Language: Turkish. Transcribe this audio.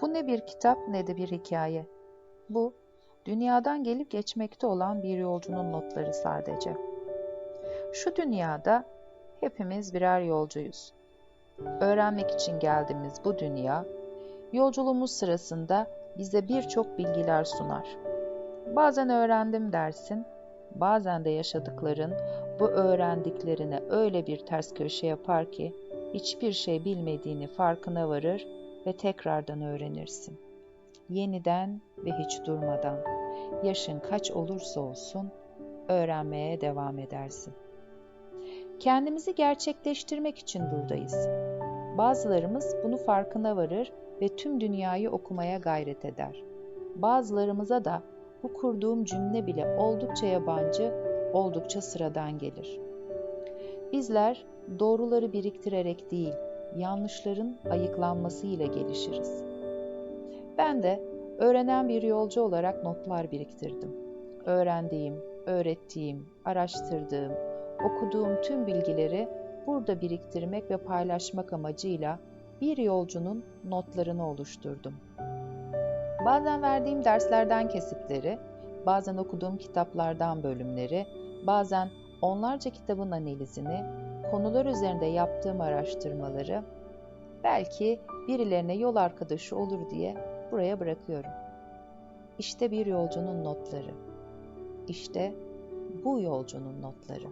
Bu ne bir kitap ne de bir hikaye. Bu, dünyadan gelip geçmekte olan bir yolcunun notları sadece. Şu dünyada hepimiz birer yolcuyuz. Öğrenmek için geldiğimiz bu dünya, yolculuğumuz sırasında bize birçok bilgiler sunar. Bazen öğrendim dersin, bazen de yaşadıkların bu öğrendiklerine öyle bir ters köşe yapar ki hiçbir şey bilmediğini farkına varır ve tekrardan öğrenirsin. Yeniden ve hiç durmadan, yaşın kaç olursa olsun öğrenmeye devam edersin. Kendimizi gerçekleştirmek için buradayız. Bazılarımız bunu farkına varır ve tüm dünyayı okumaya gayret eder. Bazılarımıza da bu kurduğum cümle bile oldukça yabancı, oldukça sıradan gelir. Bizler doğruları biriktirerek değil, yanlışların ayıklanmasıyla gelişiriz. Ben de öğrenen bir yolcu olarak notlar biriktirdim. Öğrendiğim, öğrettiğim, araştırdığım, okuduğum tüm bilgileri burada biriktirmek ve paylaşmak amacıyla bir yolcunun notlarını oluşturdum. Bazen verdiğim derslerden kesitleri, bazen okuduğum kitaplardan bölümleri, bazen onlarca kitabın analizini, konular üzerinde yaptığım araştırmaları belki birilerine yol arkadaşı olur diye buraya bırakıyorum. İşte bir yolcunun notları. İşte bu yolcunun notları.